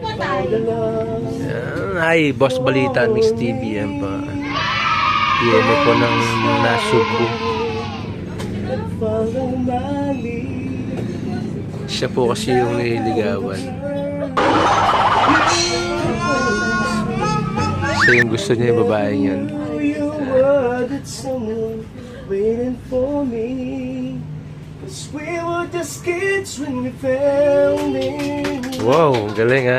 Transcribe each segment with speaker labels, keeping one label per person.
Speaker 1: Yan. Ay, Boss Balita, Mix TV. Yan pa. PM po ng Nasubo. Siya po kasi yung nililigawan. Siya yung gusto niya yung babae yan.
Speaker 2: you waiting for me. Cause we were just kids when we fell in
Speaker 1: Wow, galing ha.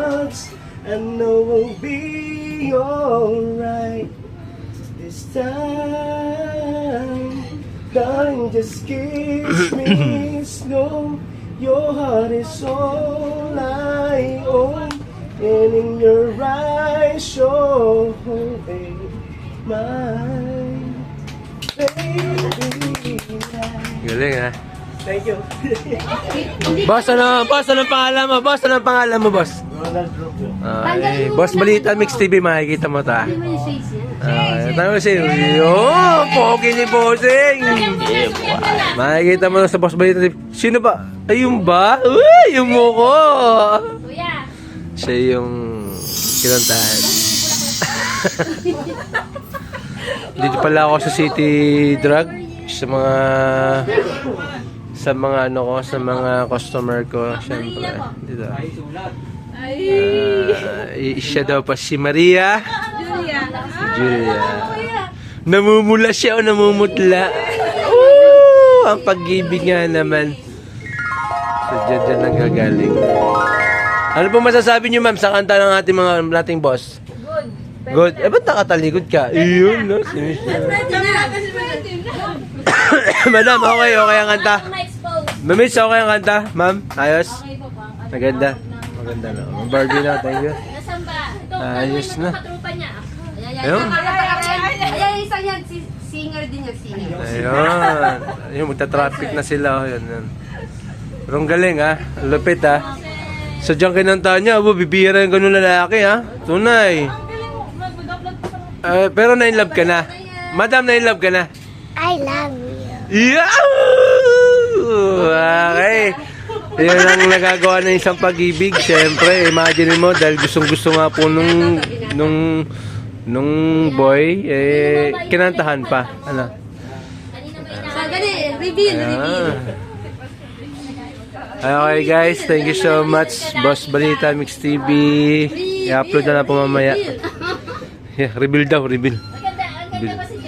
Speaker 2: Much. I know we'll be alright this time. Darling, just kiss me slow. Your heart is all I own. And in your eyes, show me mine. Baby,
Speaker 1: Galing ah. ha.
Speaker 2: Thank you.
Speaker 1: Boss, ano? Boss, anong pangalan mo? Boss, anong pangalan mo, boss?
Speaker 2: Ronald Rubio.
Speaker 1: Ay, Boss Balita Mix TV, makikita mo ta.
Speaker 3: Hindi mo yung shades niya.
Speaker 1: Ah, tanong si Oh, pogi ni Bossing. Makikita mo lang sa Boss Balita TV. Sino ba? Ayun ba? Uy, yung muko.
Speaker 3: Kuya,
Speaker 1: Siya yung kinantahan. Dito pala ako sa City Drug sa mga sa mga ano ko, sa mga customer ko, syempre. Dito. Ah, i- siya daw pa si Maria.
Speaker 3: Julia.
Speaker 1: Julia. Namumula siya o namumutla. Ooh, ang pag-ibig nga naman. So, dyan, dyan ang gagaling. Ano po masasabi niyo, ma'am, sa kanta ng ating mga nating boss?
Speaker 3: Good.
Speaker 1: Good. Eh, ba't nakatalikod ka? Iyon, no? Si Michelle. Madam, okay, okay ang kanta. Mamiss, okay ang kanta? Ma'am, ayos?
Speaker 3: Okay po pa.
Speaker 1: Maganda. Maganda na. Ang Barbie na, thank you.
Speaker 3: Nasaan ba? Ito,
Speaker 1: Ayos
Speaker 3: ano
Speaker 1: na.
Speaker 3: yung katrupa niya?
Speaker 1: Ayun.
Speaker 3: Ayan, yung isa yan, si singer din yan, singer.
Speaker 1: Ayun. Ayun, magta-traffic na sila. oh, Yun, yun. Pero ang galing, ha? Ang Lupit, ha? Sadyang kinanta niya, abo, bibira yung ganun lalaki, ha? Tunay. Eh, pero na-inlove ka na. Madam, na-inlove ka na.
Speaker 4: I love you.
Speaker 1: Yeah! Okay. Yan ang nagagawa ng isang pag-ibig. Siyempre, imagine mo, dahil gustong-gusto nga po nung, nung, nung boy, eh, kinantahan pa. Ano?
Speaker 3: Reveal, reveal.
Speaker 1: Ah. Okay guys, thank you so much. Boss Balita Mix TV. I-upload na lang po mamaya. Yeah, reveal daw, reveal.
Speaker 3: Maganda,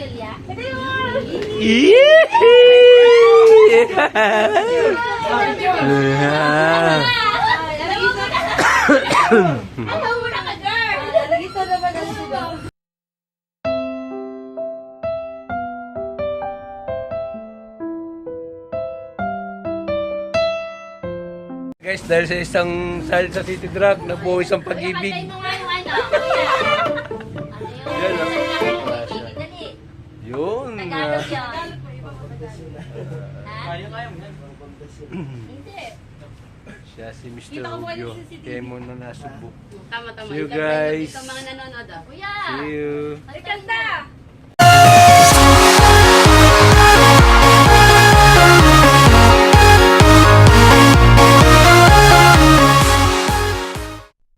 Speaker 1: Guys, dahil sa isang dahil sa City Drug, nabuo isang pag-ibig.
Speaker 3: Ha? Hindi.
Speaker 1: siya si Mr. Rubio. Kemo na nasubo.
Speaker 3: Tama, tama.
Speaker 1: See you guys.
Speaker 3: Ito mga nanonood. ah. Kuya!
Speaker 1: See you.
Speaker 3: Maganda!